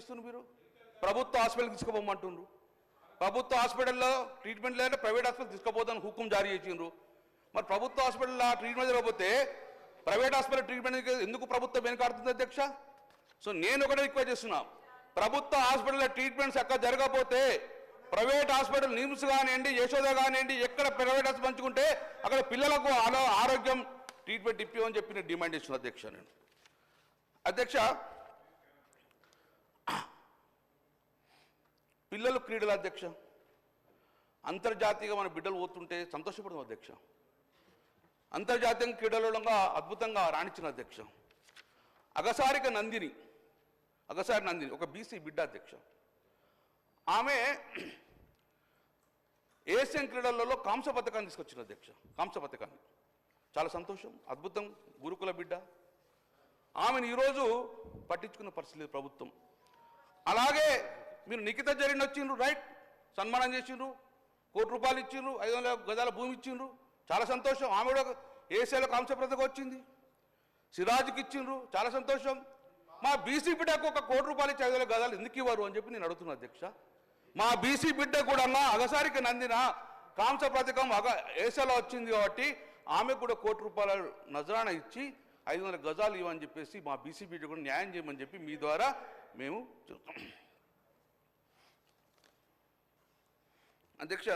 చేస్తున్నారు మీరు? ప్రభుత్వ హాస్పిటల్కి తీసుకుపోమంటుండ్రు. ప్రభుత్వ హాస్పిటల్లో ట్రీట్మెంట్ లేదంటే ప్రైవేట్ హాస్పిటల్ తీసుకుపోతాను హుకుం జారీ చేసిండ్రు. మరి ప్రభుత్వ హాస్పిటల్లో ట్రీట్మెంట్ జరగకపోతే ప్రైవేట్ హాస్పిటల్ ట్రీట్మెంట్ ఎందుకు ప్రభుత్వం వెనుకాడుతుంది అధ్యక్ష? సో నేను ఒకటే రిక్వెస్ట్ చేస్తున్నా. ప్రభుత్వ హాస్పిటల్లో ట్రీట్మెంట్స్ అక్కడ జరగకపోతే ప్రైవేట్ హాస్పిటల్ నిమ్స్ కానివ్వండి యశోద కానివ్వండి ఎక్కడ ప్రైవేట్ హాస్పిటల్ పంచుకుంటే అక్కడ పిల్లలకు ఆరోగ్యం ట్రీట్మెంట్ ఇప్పిమని చెప్పి నేను డిమాండ్ చేస్తున్నాను అధ్యక్ష నేను. అధ్యక్ష పిల్లలు క్రీడల అధ్యక్ష. అంతర్జాతీయంగా మన బిడ్డలు పోతుంటే సంతోషపడదాం అధ్యక్ష. అంతర్జాతీయ క్రీడలలో అద్భుతంగా రాణించిన అధ్యక్ష. అగసారిక నందిని అగసారి నందిని ఒక బీసీ బిడ్డ అధ్యక్ష. ఆమె ఏషియన్ క్రీడలలో కాంస పథకాన్ని తీసుకొచ్చిన అధ్యక్ష. కాంస పథకాన్ని చాలా సంతోషం అద్భుతం గురుకుల బిడ్డ. ఆమెను ఈరోజు పట్టించుకున్న పరిస్థితి లేదు ప్రభుత్వం. అలాగే మీరు నిఖిత జరిగిన వచ్చిండ్రు రైట్ సన్మానం చేసిండ్రు కోటి రూపాయలు ఇచ్చిండ్రు ఐదు వందల గజాల భూమి ఇచ్చిండ్రు. చాలా సంతోషం. ఆమె కూడా ఏసీలో కాంస్య వచ్చింది. సిరాజ్కి ఇచ్చిండ్రు. చాలా సంతోషం. మా బీసీ బిడ్డకు ఒక కోటి రూపాయలు ఇచ్చి ఐదు వందల గజాలు ఎందుకు ఇవ్వరు అని చెప్పి నేను అడుగుతున్నా అధ్యక్ష. మా బీసీ బిడ్డ కూడా అగసారికి నందిన కాంస పథకం అగ ఏసలో వచ్చింది కాబట్టి ఆమెకు కూడా కోటి రూపాయల నజరాన ఇచ్చి ఐదు వందల గజాలు ఇవ్వని చెప్పేసి మా బీసీ బిడ్డ కూడా న్యాయం చేయమని చెప్పి మీ ద్వారా మేము చెప్తాం. అధ్యక్ష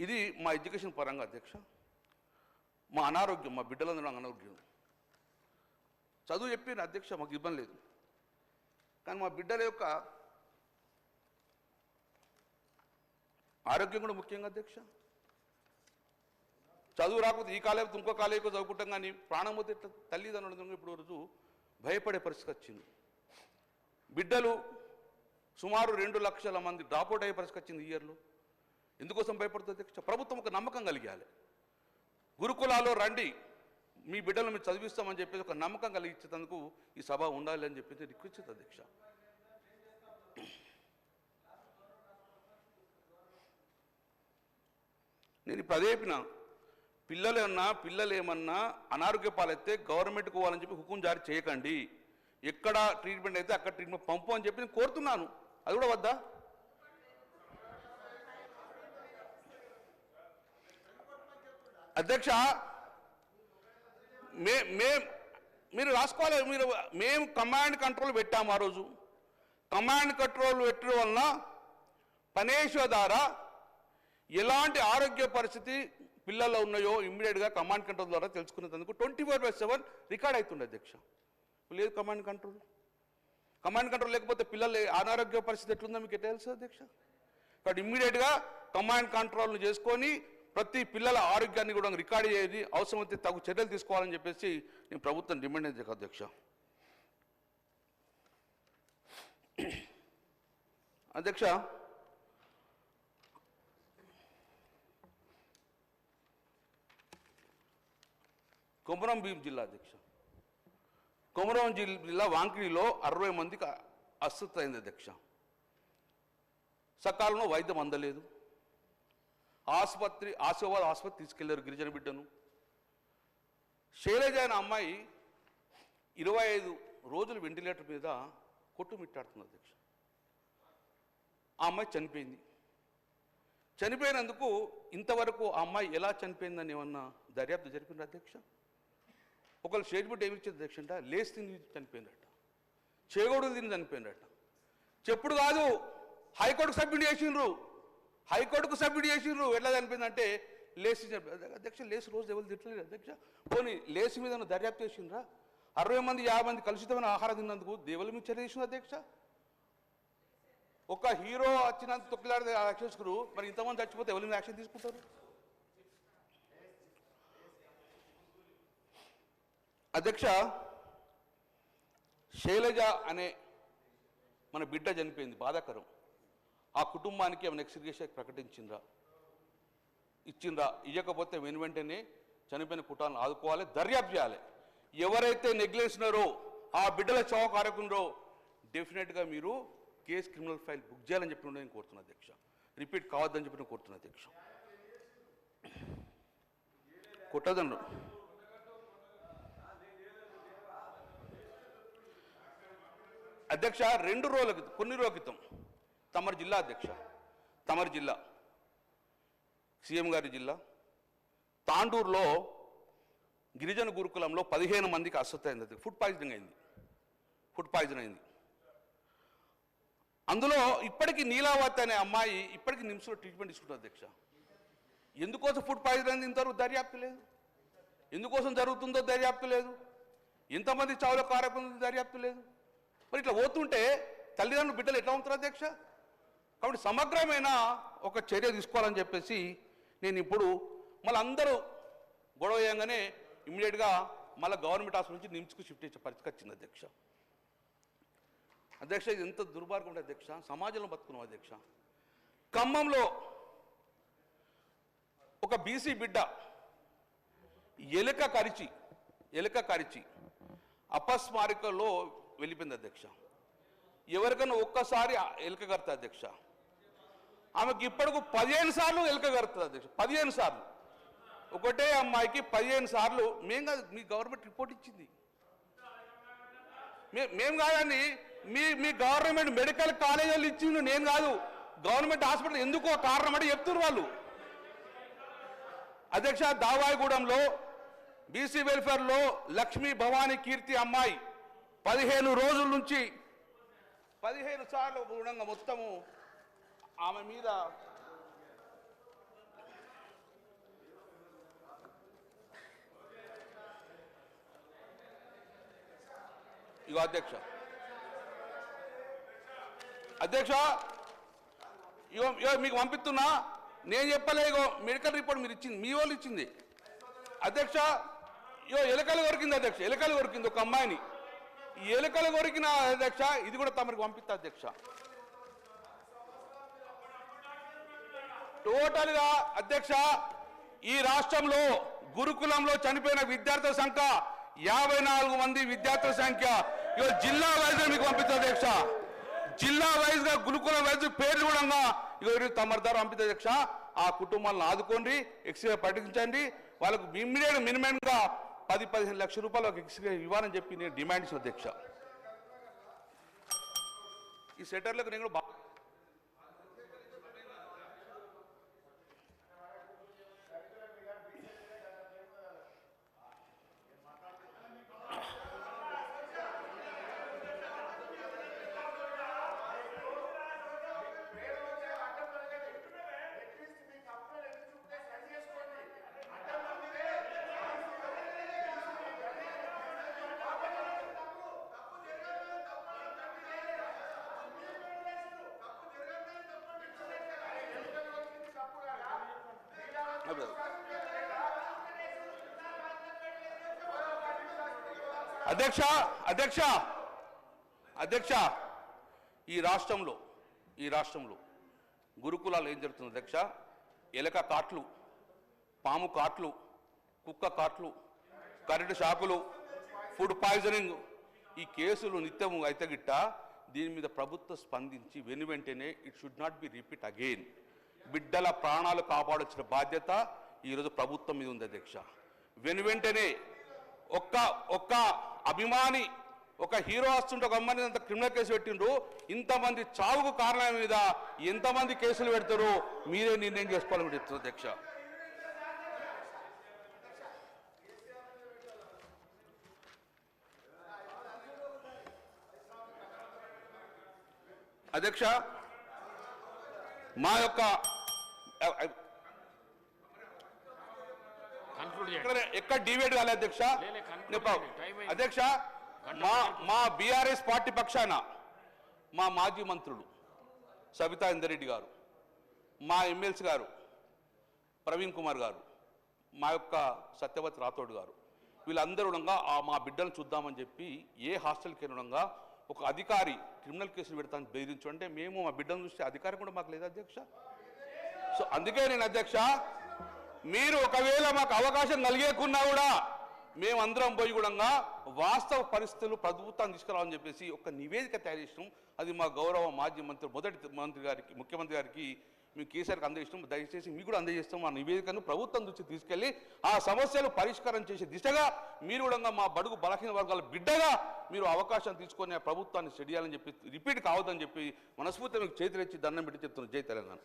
ఇది మా ఎడ్యుకేషన్ పరంగా అధ్యక్ష మా అనారోగ్యం మా బిడ్డలందరూ అనారోగ్యం. చదువు చెప్పిన అధ్యక్ష మాకు ఇబ్బంది లేదు. కానీ మా బిడ్డల యొక్క ఆరోగ్యం కూడా ముఖ్యంగా అధ్యక్ష. చదువు రాకపోతే ఈ కాలేజీ ఇంకో కాలేజీకో చదువుకుంటాం కానీ ప్రాణం పోతే తల్లిదండ్రులు ఇప్పుడు రోజు భయపడే పరిస్థితి వచ్చింది. బిడ్డలు సుమారు రెండు లక్షల మంది డ్రాప్అవుట్ అయ్యే పరిస్థితి వచ్చింది ఇయర్లో. ఎందుకోసం భయపడుతుంది అధ్యక్ష? ప్రభుత్వం ఒక నమ్మకం కలిగాలి. గురుకులాలో రండి మీ బిడ్డలు మీరు చదివిస్తామని చెప్పేసి ఒక నమ్మకం కలిగించేందుకు ఈ సభ ఉండాలి అని చెప్పేసి రిక్వెస్ట్ చేస్తా అధ్యక్ష. నేను ఇప్పుడు అదే చెప్పిన పిల్లలు ఏమన్నా పిల్లలు ఏమన్నా అనారోగ్య పాలైతే గవర్నమెంట్కి పోవాలని చెప్పి హుకుం జారీ చేయకండి. ఎక్కడ ట్రీట్మెంట్ అయితే అక్కడ ట్రీట్మెంట్ పంపు అని చెప్పి నేను కోరుతున్నాను. అది కూడా వద్దా? అధ్యక్ష మే మే మీరు రాసుకోవాలి మీరు మేము కమాండ్ కంట్రోల్ పెట్టాము ఆ రోజు. కమాండ్ కంట్రోల్ పెట్టడం వలన పనేశ్వ ద్వారా ఎలాంటి ఆరోగ్య పరిస్థితి పిల్లల్లో ఉన్నాయో ఇమ్మీడియట్గా కమాండ్ కంట్రోల్ ద్వారా తెలుసుకునేందుకు twenty four by seven record అవుతుండే అధ్యక్ష. లేదు కమాండ్ కంట్రోల్ కమాండ్ కంట్రోల్ లేకపోతే పిల్లలు అనారోగ్య పరిస్థితి ఎట్లుందో మీకు ఎట్లా తెలుసు అధ్యక్ష? కాబట్టి ఇమ్మీడియట్గా కమాండ్ కంట్రోల్ను చేసుకొని ప్రతి పిల్లల ఆరోగ్యాన్ని కూడా రికార్డ్ చేయాలి అవసరమైతే తగు చర్యలు తీసుకోవాలని చెప్పేసి నేను ప్రభుత్వం డిమాండ్ చేద్దాం అధ్యక్ష. అధ్యక్ష కొమరం భీం జిల్లా అధ్యక్ష. కొమరం జిల్లా వాంకిడిలో అరవై మందికి అస్వస్థ అయింది అధ్యక్ష. సకాలంలో వైద్యం అందలేదు. ఆసుపత్రి ఆశీర్వాద ఆసుపత్రి తీసుకెళ్ళారు గిరిజన బిడ్డను. శైలజ అనే అమ్మాయి ఇరవై ఐదు రోజులు వెంటిలేటర్ మీద కొట్టుమిట్టాడుతుంది అధ్యక్ష. ఆ అమ్మాయి చనిపోయింది. చనిపోయినందుకు ఇంతవరకు ఆ అమ్మాయి ఎలా చనిపోయిందని ఏమన్నా దర్యాప్తు జరిపింది అధ్యక్ష? ఒకళ్ళు స్టేట్మెంట్ ఏమి ఇచ్చారు దక్షిణ లేచి తిని చనిపోయిందట చేగోడు తిని చనిపోయిందట చెప్పుడు కాదు హైకోర్టుకు సబ్మిట్ చేసిండ్రు. హైకోర్టుకు సబ్మిట్ చేసిండ్రు. ఎట్లా చనిపోయిందంటే లేచి అధ్యక్ష లేచి రోజు ఎవరు తిట్టలేదు అధ్యక్ష? పోనీ లేచి మీద దర్యాప్తు చేసిండ్రా? అరవై మంది యాభై మంది కలుషితమైన ఆహారం తిన్నందుకు దేవుల మీద చర్య చేసింది అధ్యక్ష? ఒక హీరో వచ్చినంత తొక్కిలాడితే యాక్షన్ మరి ఇంతమంది చచ్చిపోతే ఎవరి మీద యాక్షన్ తీసుకుంటారు? అధ్యక్ష శైలజ అనే మన బిడ్డ చనిపోయింది బాధాకరం. ఆ కుటుంబానికి ఆమె ఎక్స్గ్రేషన్ ప్రకటించిందా ఇచ్చిందా ఇవ్వకపోతే వెను వెంటనే చనిపోయిన కుటుంబాలను ఆదుకోవాలి దర్యాప్తు చేయాలి. ఎవరైతే నెగ్లెన్స్నారో ఆ బిడ్డల చావ కారకుండో డెఫినెట్గా మీరు కేసు క్రిమినల్ ఫైల్ బుక్ చేయాలని చెప్పి నేను కోరుతున్నా అధ్యక్ష. రిపీట్ కావద్దని చెప్పి నేను కోరుతున్నా అధ్యక్ష. కుట్టదండ్రు. అధ్యక్ష రెండు రోజుల క్రితం కొన్ని రోజుల క్రితం. తమరి జిల్లా అధ్యక్ష తమరి జిల్లా. సీఎం గారి జిల్లా. తాండూరులో గిరిజన గురుకులంలో పదిహేను మందికి అస్వస్థ అయింది ఫుడ్ పాయిజనింగ్ అయింది. ఫుడ్ పాయిజన్ అయింది. అందులో ఇప్పటికీ నీలావతి అనే అమ్మాయి ఇప్పటికీ నిమ్స్లో ట్రీట్మెంట్ తీసుకుంటుంది అధ్యక్ష. ఎందుకోసం ఫుడ్ పాయిజన్ అయింది ఇంతవరకు? దర్యాప్తు లేదు. ఎందుకోసం జరుగుతుందో దర్యాప్తు లేదు. ఎంతమంది చావుల కార్యక్రమం దర్యాప్తు లేదు. మరి ఇట్లా పోతుంటే తల్లిదండ్రులు బిడ్డలు ఎట్లా ఉంటారు అధ్యక్ష? కాబట్టి సమగ్రమైన ఒక చర్య తీసుకోవాలని చెప్పేసి నేను ఇప్పుడు మళ్ళీ అందరూ గొడవ చేయగానే ఇమ్మీడియట్గా మళ్ళీ గవర్నమెంట్ హాస్పిటల్ నుంచి నిమ్స్కు షిఫ్ట్ చేసే పరిస్థితి వచ్చింది అధ్యక్ష. అధ్యక్ష ఇది ఎంత దుర్భార్గం ఉండే అధ్యక్ష సమాజంలో బతుకున్నాం అధ్యక్ష. ఖమ్మంలో ఒక బీసీ బిడ్డ ఎలుక కరిచి ఎలుక కరిచి అపస్మారికలో వెళ్ళిపోయింది అధ్యక్ష. ఎవరికైనా ఒక్కసారి ఆ ఎలుక అధ్యక్ష. ఆమెకి ఇప్పటికు పదిహేను సార్లు ఎలుక కడుతుంది అధ్యక్ష. పదిహేను సార్లు. ఒకటే అమ్మాయికి పదిహేను సార్లు మేం కాదు మీ గవర్నమెంట్ రిపోర్ట్ ఇచ్చింది. మే- మేం కాదండి మీ మీ గవర్నమెంట్ మెడికల్ కాలేజీలు ఇచ్చింది నేను కాదు. గవర్నమెంట్ హాస్పిటల్ ఎందుకో కారణం అంటే చెప్తున్నారు వాళ్ళు. అధ్యక్ష దావాయిగూడెంలో బీసీ వెల్ఫేర్లో లక్ష్మీ భవానీ కీర్తి అమ్మాయి పదిహేను రోజుల నుంచి పదిహేను సార్లు గుణంగా మొత్తము ఆమె మీద ఇగో అధ్యక్ష. అధ్యక్ష ఇగో ఇగో మీకు పంపిస్తున్నా. నేను చెప్పలే ఇగో మెడికల్ రిపోర్ట్ మీరు ఇచ్చింది మీ వాళ్ళు ఇచ్చింది. అధ్యక్ష ఇగో ఎలుకలు కొరికింది అధ్యక్ష ఎలుకలు కొరికింది ఒక అమ్మాయిని. ఎలుకలు కొరికిన అధ్యక్ష ఇది కూడా తమరికి పంపిస్తా అధ్యక్ష. టోటల్గా అధ్యక్ష ఈ రాష్ట్రంలో గురుకులంలో చనిపోయిన విద్యార్థుల సంఖ్య యాభై నాలుగు మంది విద్యార్థుల సంఖ్య. ఇగో జిల్లా వైజ్ మీకు పంపిస్తా అధ్యక్ష. జిల్లా వైజ్గా గురుకులం వైజ్ పేర్లు కూడా ఇగో తమరి ద్వారా పంపిస్తా అధ్యక్ష. ఆ కుటుంబాలను ఆదుకోండి ఎక్స్రే పట్టించండి. వాళ్ళకు ఇమ్మీడియట్ మినిమం గా పది పదిహేను లక్షల రూపాయలు ఒక ఎక్స్రే ఇవ్వాలని చెప్పి నేను డిమాండ్ అధ్యక్ష. ఈ సెటర్లకు నేను కూడా బా- అధ్యక్ష అధ్యక్ష అధ్యక్ష. ఈ రాష్ట్రంలో ఈ రాష్ట్రంలో గురుకులాలు ఏం జరుగుతుంది అధ్యక్ష? ఎలక కాట్లు పాము కాట్లు కుక్క కాట్లు కరెంటు షాకులు ఫుడ్ పాయిజనింగ్. ఈ కేసులు నిత్యము అయితే గిట్ట దీని మీద ప్రభుత్వం స్పందించి వెను వెంటనే it should not be repeat again బిడ్డల ప్రాణాలు కాపాడొచ్చిన బాధ్యత ఈరోజు ప్రభుత్వం మీద ఉంది అధ్యక్ష. వెను వెంటనే ఒక్క ఒక్క అభిమాని ఒక హీరో వస్తుంటే ఒక అమ్మాయిని అంత క్రిమినల్ కేసు పెట్టిండ్రు. ఇంతమంది చావుకు కారణం మీద ఎంతమంది కేసులు పెడతారో? మీరే నిర్ణయం చేసుకోవాలని చెప్తున్నారు అధ్యక్ష. అధ్యక్ష మా యొక్క ఎక్కడ డివేట్ కాలే అధ్యక్ష. అధ్యక్ష మా. మా బీఆర్ఎస్ పార్టీ పక్షాన మా మాజీ మంత్రులు సబితా ఇందరెడ్డి గారు మా ఎమ్మెల్సీ గారు ప్రవీణ్ కుమార్ గారు మా యొక్క సత్యవతి రాథోడ్ గారు వీళ్ళందరూ ఆ మా బిడ్డను చూద్దామని చెప్పి ఏ హాస్టల్కి వెళ్ళడంగా ఒక అధికారి క్రిమినల్ కేసులు పెడతాను బెదిరించు. అంటే మేము మా బిడ్డను చూస్తే అధికారం కూడా మాకు లేదు అధ్యక్ష? సో అందుకే నేను అధ్యక్ష మీరు ఒకవేళ మాకు అవకాశం కలిగేకున్నా కూడా మేమందరం పోయి కూడా వాస్తవ పరిస్థితులు ప్రభుత్వం తీసుకురావాలని చెప్పేసి ఒక నివేదిక తయారు చేసినాం. అది మా గౌరవ మాజీ మంత్రి మొదటి మంత్రి గారికి ముఖ్యమంత్రి గారికి మేము కేసీఆర్కి అందజేస్తాం దయచేసి మీకు కూడా అందజేస్తాం. ఆ నివేదికను ప్రభుత్వం దృష్టి తీసుకెళ్ళి ఆ సమస్యలు పరిష్కారం చేసే దిశగా మీరు కూడా మా బడుగు బలహీన వర్గాల బిడ్డగా మీరు అవకాశం తీసుకొని ఆ ప్రభుత్వాన్ని చెడియాలని చేయాలని చెప్పి రిపీట్ కావద్దని చెప్పి మనస్ఫూర్తి మీకు చేతులెచ్చి దండం పెట్టి చెప్తున్నారు జై తెలంగాణ.